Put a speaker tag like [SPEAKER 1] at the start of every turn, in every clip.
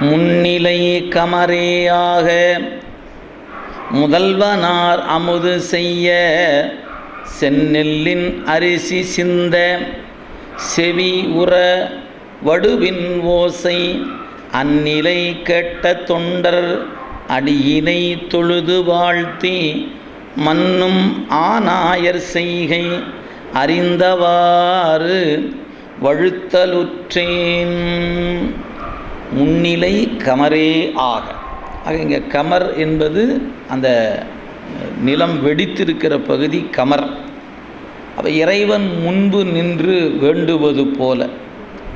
[SPEAKER 1] முன்னிலை கமரேயாக முதல்வனார் அமுது செய்ய செந்நெல்லின் அரிசி சிந்த செவி உற வடுவின் ஓசை அந்நிலை கேட்ட தொண்டர் அடியினை தொழுது வாழ்த்தி மன்னும் ஆனாயர் செய்கை அறிந்தவாறு வழுத்தலுற்றேன். முன்னிலை கமரே ஆக. ஆக இங்கே கமர் என்பது அந்த நிலம் வெடித்திருக்கிற பகுதி கமர். அப்போ இறைவன் முன்பு நின்று வேண்டுவது போல.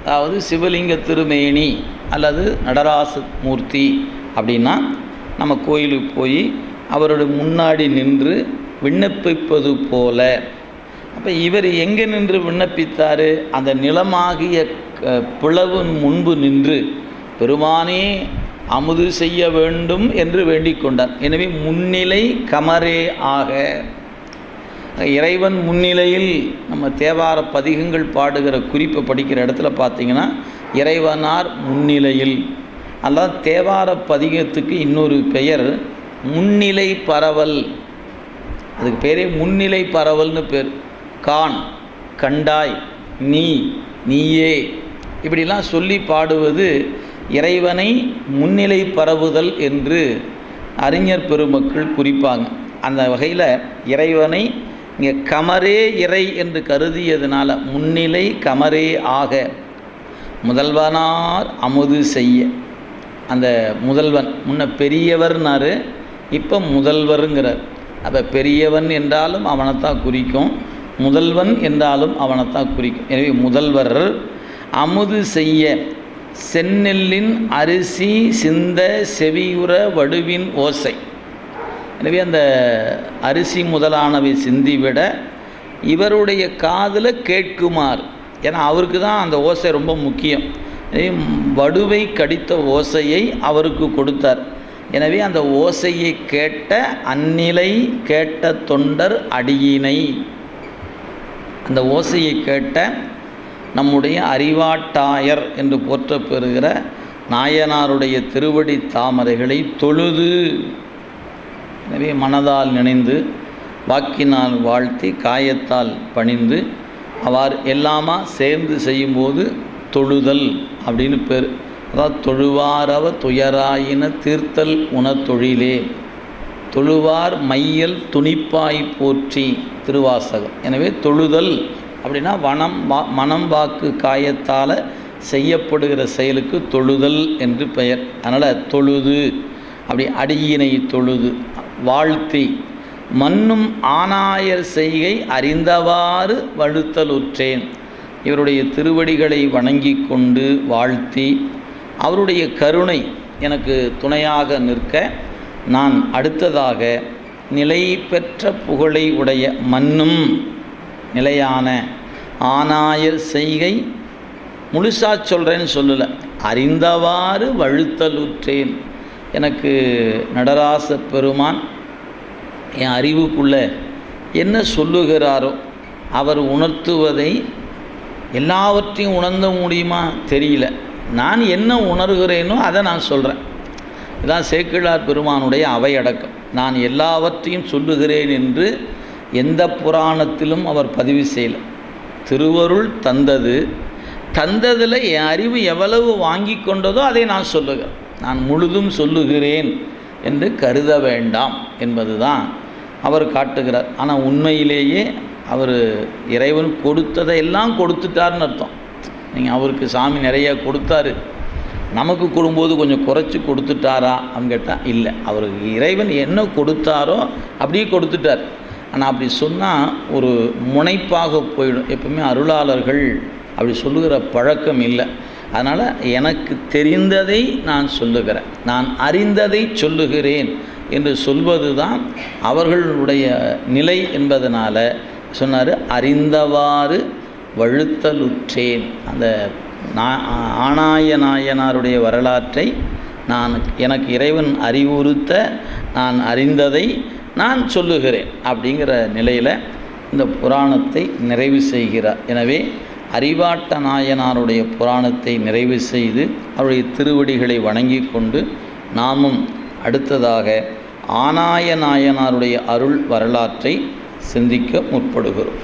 [SPEAKER 1] அதாவது சிவலிங்க திருமேனி அல்லது நடராசு மூர்த்தி அப்படின்னா நம்ம கோயிலுக்கு போய் அவரோட முன்னாடி நின்று விண்ணப்பிப்பது போல. அப்போ இவர் எங்கே நின்று விண்ணப்பித்தார்? அந்த நிலமாகிய க- பிளவின் முன்பு நின்று பெருமானே அமுது செய்ய வேண்டும் என்று வேண்டிக் கொண்டார் எனவே முன்னிலை கமரே ஆக. இறைவன் முன்னிலையில் நம்ம தேவார பதிகங்கள் பாடுகிற குறிப்பை படிக்கிற இடத்துல பார்த்தீங்கன்னா இறைவனார் முன்னிலையில். அதான் தேவார பதிகத்துக்கு இன்னொரு பெயர் முன்னிலை பரவல். அதுக்கு பேரே முன்னிலை பரவல்னு பேர். கான் கண்டாய் நீ நீயே. இப்படிலாம் சொல்லி பாடுவது இறைவனை முன்னிலை பரவுதல் என்று அறிஞர் பெருமக்கள் குறிப்பாங்க. அந்த வகையில் இறைவனை இங்கே கமரே இறை என்று கருதியதுனால முன்னிலை கமரே ஆக முதல்வனார் அமுது செய்ய. அந்த முதல்வன் முன்ன பெரியவர்னாரு இப்போ முதல்வருங்கிறார். அப்போ பெரியவன் என்றாலும் அவனைத்தான் குறிக்கும் முதல்வன் என்றாலும் அவனைத்தான் குறிக்கும். எனவே முதல்வர் அமுது செய்ய. செந்நெல்லின் அரிசி சிந்த செவியுற வடுவின் ஓசை. எனவே அந்த அரிசி முதலானவை சிந்திவிட இவருடைய காதில் கேட்குமாறு. ஏன்னா அவருக்கு தான் அந்த ஓசை ரொம்ப முக்கியம். எனவே வடுவை கடித்த ஓசையை அவருக்கு கொடுத்தார். எனவே அந்த ஓசையை கேட்ட அந்நிலை கேட்ட தொண்டர் அடியினை. அந்த ஓசையை கேட்ட நம்முடைய அறிவாட்டாயர் என்று போற்றப் பெறுகிற நாயனாருடைய திருவடி தாமரைகளை தொழுது. எனவே மனதால் நினைந்து வாக்கினால் வாழ்த்தி காயத்தால் பணிந்து அவ்வாறு எல்லாமா சேர்ந்து செய்யும்போது தொழுதல் அப்படின்னு பேர். அதாவது தொழுவாரவ துயராயின தீர்த்தல் உணத்தொழிலே. தொழுவார் மையல் துணிப்பாய் போற்றி திருவாசகம். எனவே தொழுதல் அப்படின்னா வனம் வா மனம் வாக்கு காயத்தால் செய்யப்படுகிற செயலுக்கு தொழுதல் என்று பெயர். அதனால் தொழுது அப்படி அடியினை தொழுது வாழ்த்தி. மண்ணும் ஆனாயர் செய்கை அறிந்தவாறு வழுத்தலுற்றேன் இவருடைய திருவடிகளை வணங்கி கொண்டு வாழ்த்தி அவருடைய கருணை எனக்கு துணையாக நிற்க நான் அடுத்ததாக நிலை பெற்ற புகழை உடைய மண்ணும் நிலையான ஆனாயர் செய்கை முழுசா சொல்கிறேன்னு சொல்லலை. அறிந்தவாறு வழுத்தலுற்றேன். எனக்கு நடராச பெருமான் என் அறிவுக்குள்ளே என்ன சொல்லுகிறாரோ அவர் உணர்த்துவதை எல்லாவற்றையும் உணர்ந்த முடியுமா தெரியல. நான் என்ன உணர்கிறேனோ அதை நான் சொல்கிறேன் இதான் சேக்கிழார் பெருமானுடைய அவையடக்கம். நான் எல்லாவற்றையும் சொல்லுகிறேன் என்று எந்த புராணத்திலும் அவர் பதிவு செய்யலை. திருவருள் தந்தது. தந்ததில் என் அறிவு எவ்வளவு வாங்கி கொண்டதோ அதை நான் சொல்லுகிறேன் நான் முழுதும் சொல்லுகிறேன் என்று கருத வேண்டாம் என்பது தான் அவர் காட்டுகிறார். ஆனால் உண்மையிலேயே அவர் இறைவன் கொடுத்ததை எல்லாம் கொடுத்துட்டார்னு அர்த்தம். நீங்கள் அவருக்கு சாமி நிறைய கொடுத்தாரு. நமக்கு கொடுக்கும்போது கொஞ்சம் குறைச்சி கொடுத்துட்டாரா? அப்படின்னு கேட்டால் இல்லை அவருக்கு இறைவன் என்ன கொடுத்தாரோ அப்படியே கொடுத்துட்டார். ஆனால் அப்படி சொன்னால் ஒரு முனைப்பாக போயிடும். எப்பவுமே அருளாளர்கள் அப்படி சொல்லுகிற பழக்கம் இல்லை. அதனால் எனக்கு தெரிந்ததை நான் சொல்லுகிறேன். நான் அறிந்ததை சொல்லுகிறேன் என்று சொல்வது தான் அவர்களுடைய நிலை என்பதனால் சொன்னார் அறிந்தவாறு வழுத்தலுற்றேன். அந்த நா ஆனாய நாயனாருடைய வரலாற்றை நான் எனக்கு இறைவன் அறிவுறுத்த நான் அறிந்ததை நான் சொல்லுகிறேன் அப்படிங்கிற நிலையில் இந்த புராணத்தை நிறைவு செய்கிறார். எனவே அறிவாட்ட நாயனாருடைய புராணத்தை நிறைவு செய்து அவருடைய திருவடிகளை வணங்கி கொண்டு நாமும் அடுத்ததாக ஆனாய நாயனாருடைய அருள் வரலாற்றை சிந்திக்க முற்படுகிறோம்.